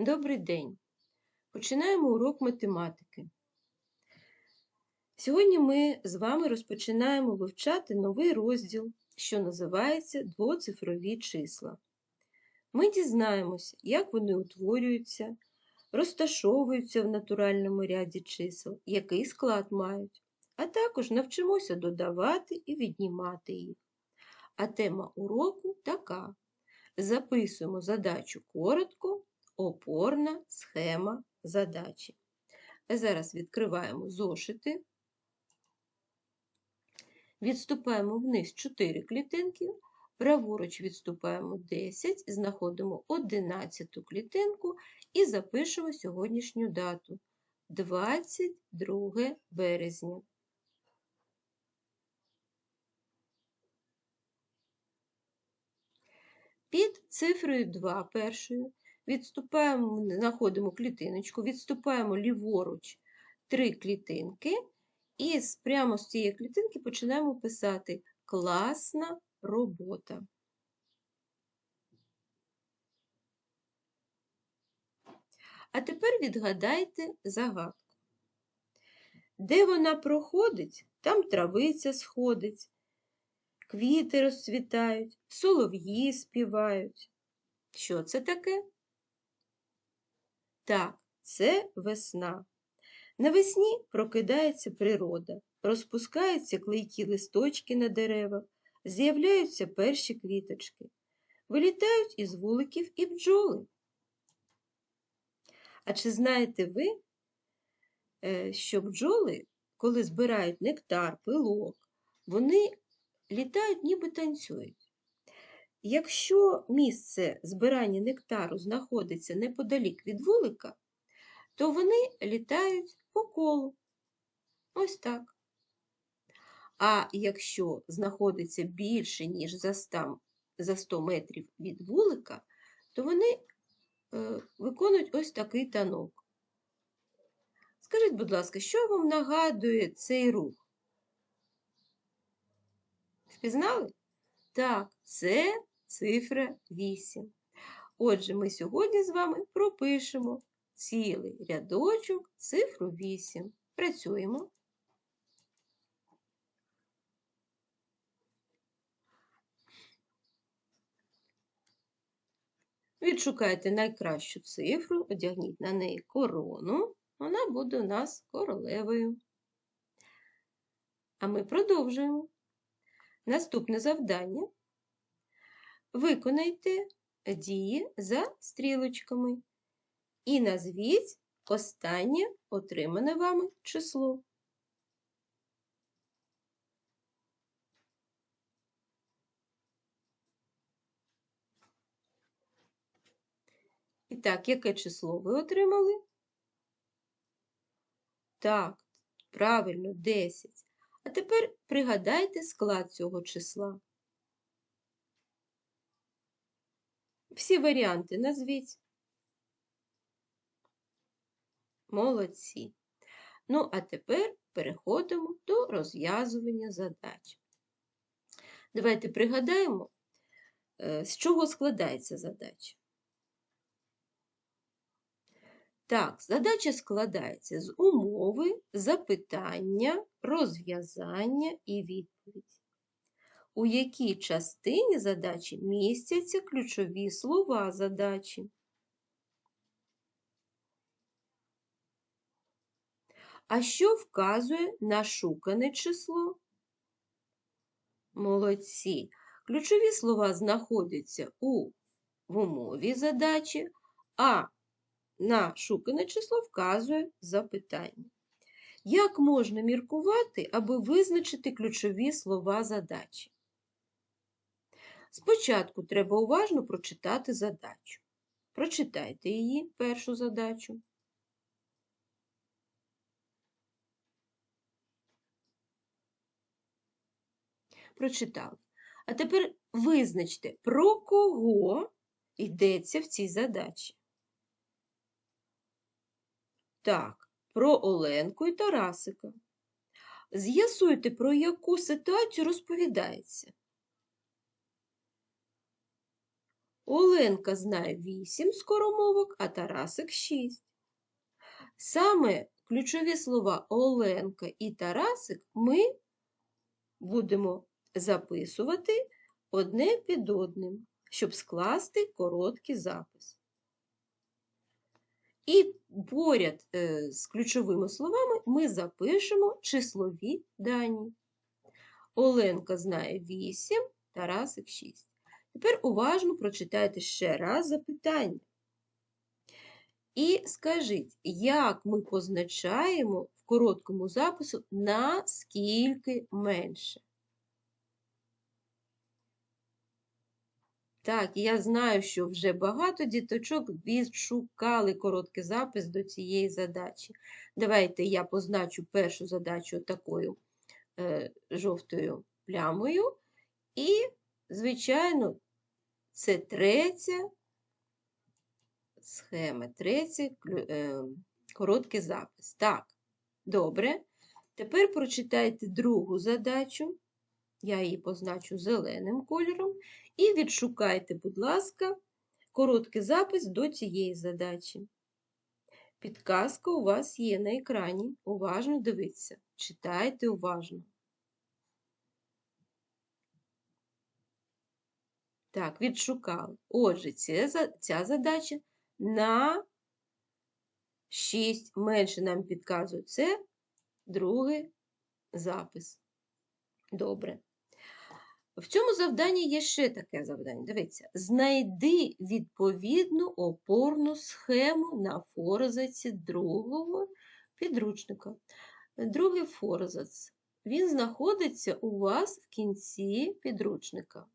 Добрий день! Починаємо урок математики. Сьогодні ми з вами розпочинаємо вивчати новий розділ, що називається двоцифрові числа. Ми дізнаємося, як вони утворюються, розташовуються в натуральному ряді чисел, який склад мають, а також навчимося додавати і віднімати їх. А тема уроку така. Записуємо задачу коротко, опорна схема задачі. Зараз відкриваємо зошити, відступаємо вниз 4 клітинки, праворуч відступаємо 10, знаходимо 11 клітинку і запишемо сьогоднішню дату 22 березня. Під цифрою 2 першою відступаємо, знаходимо клітиночку, відступаємо ліворуч три клітинки, і прямо з цієї клітинки починаємо писати класна робота. А тепер відгадайте загадку. Де вона проходить, там травиця сходить, квіти розцвітають, солов'ї співають. Що це таке? Так, це весна. Навесні прокидається природа, розпускаються клейкі листочки на деревах, з'являються перші квіточки, вилітають із вуликів і бджоли. А чи знаєте ви, е, що бджоли, коли збирають нектар, пилок, вони літають, ніби танцюють. Якщо місце збирання нектару знаходиться неподалік від вулика, то вони літають по колу. Ось так. А якщо знаходиться більше, ніж за 100, за 100 метрів від вулика, то вони е, виконують ось такий танок. Скажіть, будь ласка, що вам нагадує цей рух? Впізнали? Так, це цифра 8. Отже, ми сьогодні з вами пропишемо цілий рядочок цифру 8. Працюємо. Відшукайте найкращу цифру, одягніть на неї корону, вона буде у нас королевою. А ми продовжуємо. Наступне завдання. Виконайте дії за стрілочками і назвіть останнє отримане вами число. І так, яке число ви отримали? Так, правильно, 10. А тепер пригадайте склад цього числа. Всі варіанти назвіть. Молодці. Ну, а тепер переходимо до розв'язування задач. Давайте пригадаємо, е, з чого складається задача. Так, задача складається з умови, запитання, розв'язання і відповідь. У якій частині задачі містяться ключові слова задачі? А що вказує на шукане число? Молодці. Ключові слова знаходяться у в умові задачі, а на шукане число вказує запитання. Як можна міркувати, аби визначити ключові слова задачі? Спочатку треба уважно прочитати задачу. Прочитайте її першу задачу. Прочитали. А тепер визначте, про кого йдеться в цій задачі. Так, про Оленку і Тарасика. З'ясуйте, про яку ситуацію розповідається. Оленка знає 8 скоромовок, а Тарасик 6. Саме ключові слова Оленка і Тарасик ми будемо записувати одне під одним, щоб скласти короткий запис. І поряд е, з ключовими словами ми запишемо числові дані. Оленка знає 8, Тарасик 6. Тепер уважно прочитайте ще раз запитання. І скажіть, як ми позначаємо в короткому запису наскільки менше? Так, я знаю, що вже багато діточок відшукали короткий запис до цієї задачі. Давайте я позначу першу задачу такою е, жовтою плямою. І, звичайно, це третя схема, третій е, короткий запис. Так, добре. Тепер прочитайте другу задачу. Я її позначу зеленим кольором. І відшукайте, будь ласка, короткий запис до цієї задачі. Підказка у вас є на екрані. Уважно дивіться. Читайте уважно. Так, відшукали. Отже, ця задача на 6 менше нам підказує. Це другий запис. Добре. В цьому завданні є ще таке завдання. Дивіться, знайди відповідну опорну схему на форзаці другого підручника. Другий форзац. Він знаходиться у вас в кінці підручника.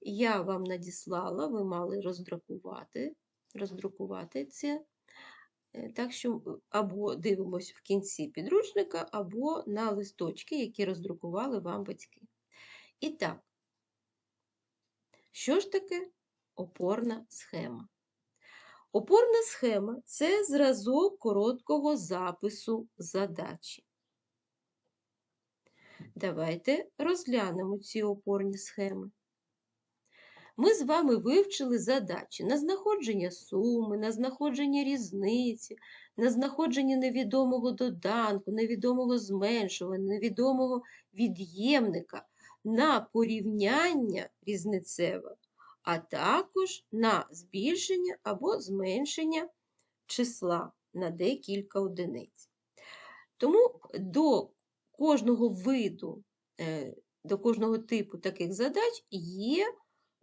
Я вам надіслала, ви мали роздрукувати, роздрукувати це. Е, так що або дивимося в кінці підручника, або на листочки, які роздрукували вам батьки. І так, що ж таке опорна схема? Опорна схема це зразок короткого запису задачі. Давайте розглянемо ці опорні схеми. Ми з вами вивчили задачі на знаходження суми, на знаходження різниці, на знаходження невідомого доданку, невідомого зменшування, невідомого від'ємника на порівняння різницеве, а також на збільшення або зменшення числа на декілька одиниць. Тому до кожного виду, е, до кожного типу таких задач є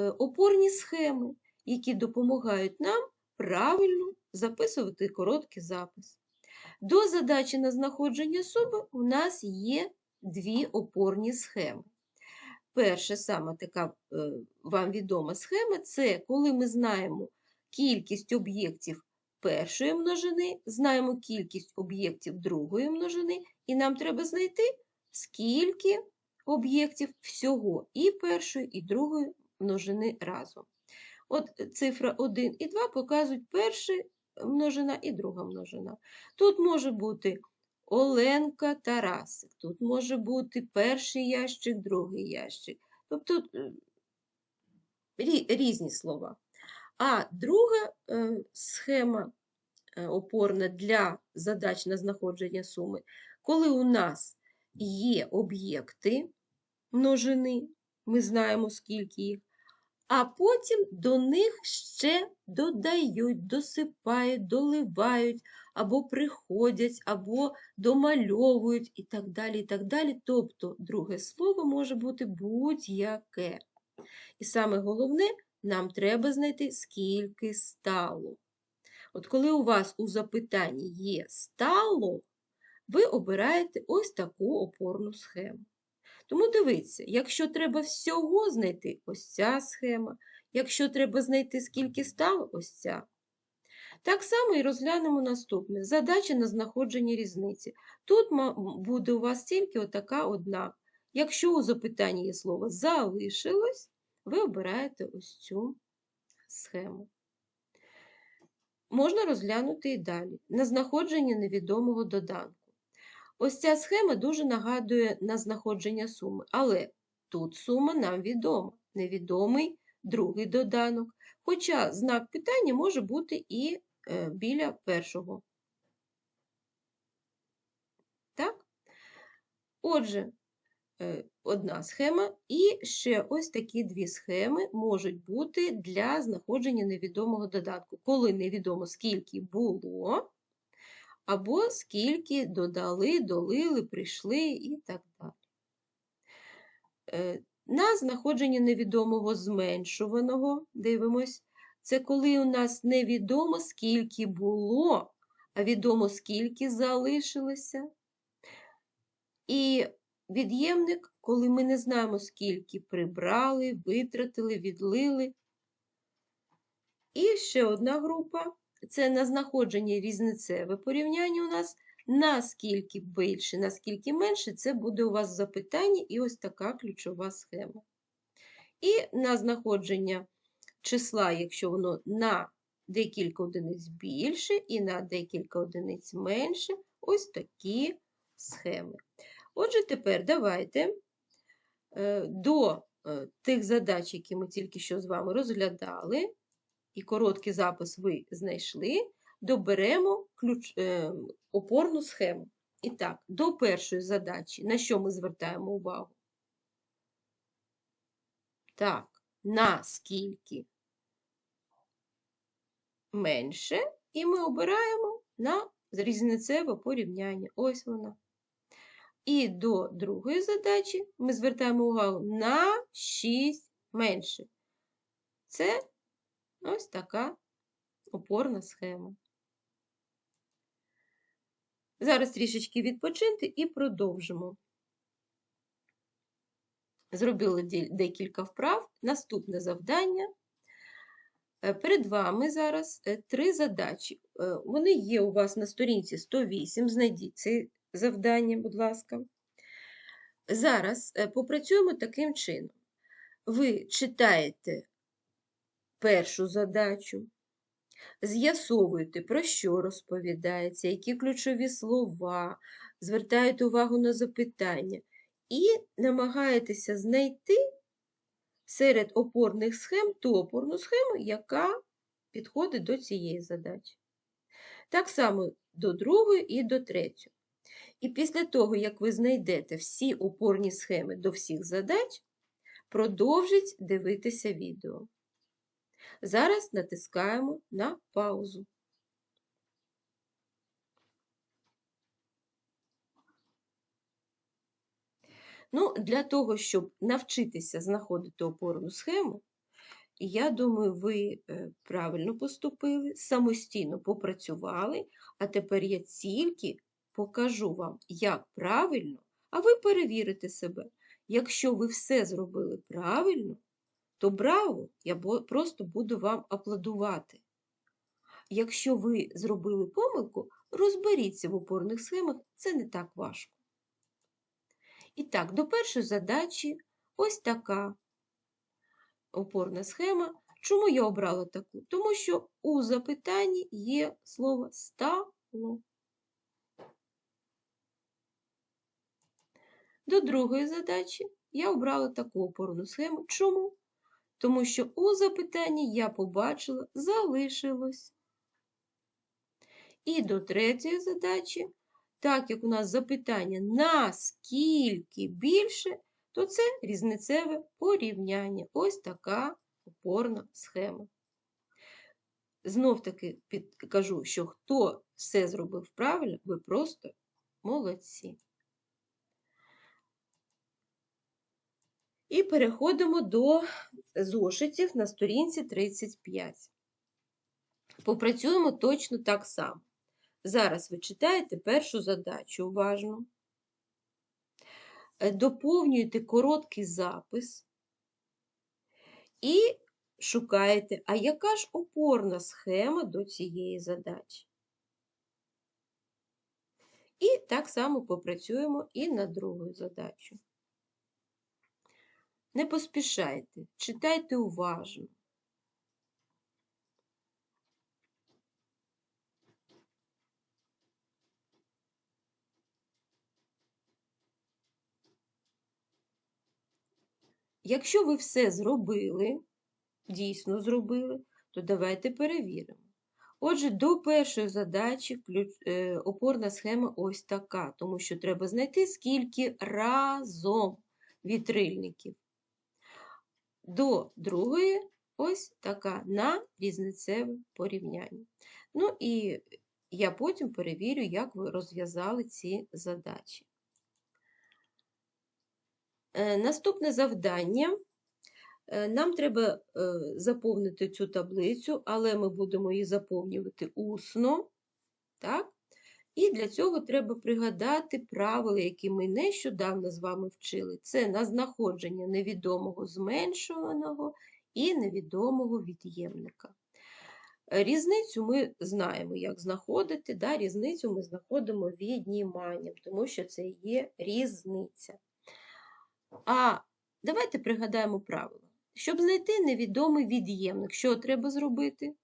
опорні схеми, які допомагають нам правильно записувати короткий запис. До задачі на знаходження суми у нас є дві опорні схеми. Перша саме така е, вам відома схема це коли ми знаємо кількість об'єктів першої множини, знаємо кількість об'єктів другої множини, і нам треба знайти, скільки об'єктів всього і першої, і другої множини разом. От цифра 1 і 2 показують перша множина і друга множина. Тут може бути Оленка Тарасик. Тут може бути перший ящик, другий ящик. Тобто е, різні слова. А друга е, схема е, опорна для задач на знаходження суми, коли у нас є об'єкти множини, ми знаємо, скільки їх, а потім до них ще додають, досипають, доливають, або приходять, або домальовують і так далі. і так далі. Тобто, друге слово може бути будь-яке. І саме головне, нам треба знайти, скільки стало. От коли у вас у запитанні є стало, ви обираєте ось таку опорну схему. Тому дивіться, якщо треба всього знайти ось ця схема, якщо треба знайти, скільки стало ось ця. Так само і розглянемо наступне. Задача на знаходження різниці. Тут буде у вас тільки отака одна. Якщо у запитанні є слово залишилось, ви обираєте ось цю схему. Можна розглянути і далі. На знаходження невідомого доданку. Ось ця схема дуже нагадує на знаходження суми, але тут сума нам відома. Невідомий другий доданок, хоча знак питання може бути і е, біля першого. Так? Отже, е, одна схема і ще ось такі дві схеми можуть бути для знаходження невідомого додатку, коли невідомо скільки було, або скільки додали, долили, прийшли і так далі. Е, На знаходження невідомого зменшуваного, дивимось, це коли у нас невідомо скільки було, а відомо скільки залишилося. І від'ємник, коли ми не знаємо, скільки прибрали, витратили, відлили. І ще одна група це на знаходження різницеве порівняння у нас. Наскільки більше, наскільки менше, це буде у вас запитання і ось така ключова схема. І на знаходження числа, якщо воно на декілька одиниць більше і на декілька одиниць менше, ось такі схеми. Отже, тепер давайте е, до е, тих задач, які ми тільки що з вами розглядали, і короткий запис ви знайшли, доберемо ключ, е, опорну схему. І так, до першої задачі, на що ми звертаємо увагу? Так, наскільки менше, і ми обираємо на різницеве порівняння. Ось вона. І до другої задачі ми звертаємо увагу на 6 менше. Це ось така опорна схема. Зараз трішечки відпочинти і продовжимо. Зробили декілька вправ. Наступне завдання. Е, перед вами зараз е, три задачі. Е, вони є у вас на сторінці 108. Знайдіть це завдання, будь ласка. Зараз попрацюємо таким чином. Ви читаєте першу задачу, з'ясовуєте, про що розповідається, які ключові слова, звертаєте увагу на запитання і намагаєтеся знайти серед опорних схем ту опорну схему, яка підходить до цієї задачі. Так само до другої і до третьої. І після того, як ви знайдете всі опорні схеми до всіх задач, продовжіть дивитися відео. Зараз натискаємо на паузу. Ну, Для того, щоб навчитися знаходити опорну схему, я думаю, ви е, правильно поступили, самостійно попрацювали, а тепер я тільки покажу вам, як правильно, а ви перевірите себе. Якщо ви все зробили правильно, то браво, я просто буду вам аплодувати. Якщо ви зробили помилку, розберіться в опорних схемах, це не так важко. І так, до першої задачі ось така опорна схема. Чому я обрала таку? Тому що у запитанні є слово стало. До другої задачі я обрала таку опорну схему. Чому? Тому що у запитанні я побачила залишилось. І до третьої задачі так як у нас запитання наскільки більше, то це різницеве порівняння. Ось така опорна схема. Знов таки кажу, що хто все зробив правильно, ви просто молодці. І переходимо до зошитів на сторінці 35. Попрацюємо точно так само. Зараз ви читаєте першу задачу уважно, е, доповнюєте короткий запис і шукаєте, а яка ж опорна схема до цієї задачі. І так само попрацюємо і над другою задачу. Не поспішайте, читайте уважно. Якщо ви все зробили, дійсно зробили, то давайте перевіримо. Отже, до першої задачі е, опорна схема ось така, тому що треба знайти, скільки разом вітрильників. До другої ось така на різницеве порівняння. Ну і я потім перевірю, як ви розв'язали ці задачі. Е, Наступне завдання. Е, Нам треба е, заповнити цю таблицю, але ми будемо її заповнювати усно. Так? І для цього треба пригадати правила, які ми нещодавно з вами вчили. Це на знаходження невідомого зменшуваного і невідомого від'ємника. Різницю ми знаємо, як знаходити. Да? Різницю ми знаходимо відніманням, тому що це є різниця. А давайте пригадаємо правила. Щоб знайти невідомий від'ємник, що треба зробити?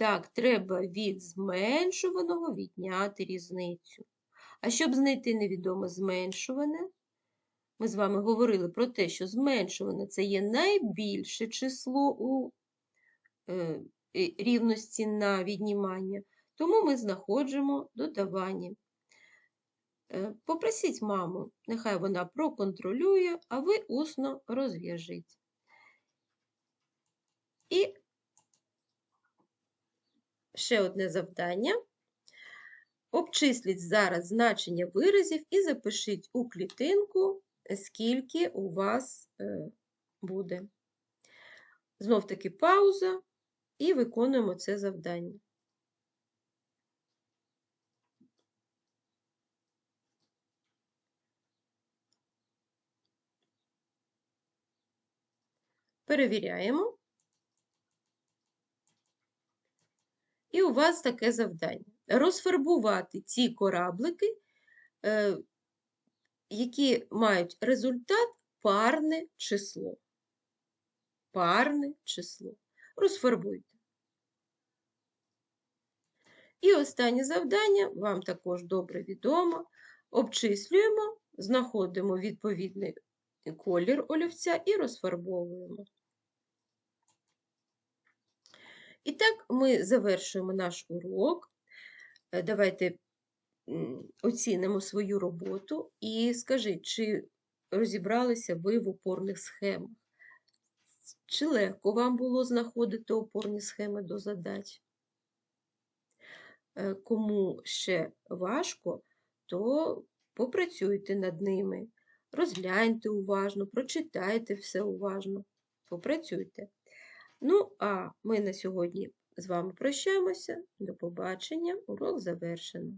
Так, треба від зменшуваного відняти різницю. А щоб знайти невідоме зменшуване, ми з вами говорили про те, що зменшуване це є найбільше число у е, рівності на віднімання, тому ми знаходимо додавання. Е, Попросіть маму, нехай вона проконтролює, а ви усно розв'яжіть. І ще одне завдання. Обчисліть зараз значення виразів і запишіть у клітинку, скільки у вас е, буде. Знов таки пауза і виконуємо це завдання. Перевіряємо. І у вас таке завдання. Розфарбувати ці кораблики, е, які мають результат парне число. Парне число. Розфарбуйте. І останнє завдання, вам також добре відомо. Обчислюємо, знаходимо відповідний колір олівця і розфарбовуємо. І так, ми завершуємо наш урок. Е, Давайте оцінимо свою роботу і скажіть, чи розібралися ви в опорних схемах? Чи легко вам було знаходити опорні схеми до задач? Е, Кому ще важко, то попрацюйте над ними, розгляньте уважно, прочитайте все уважно, попрацюйте. Ну, а ми на сьогодні з вами прощаємося. До побачення. Урок завершено.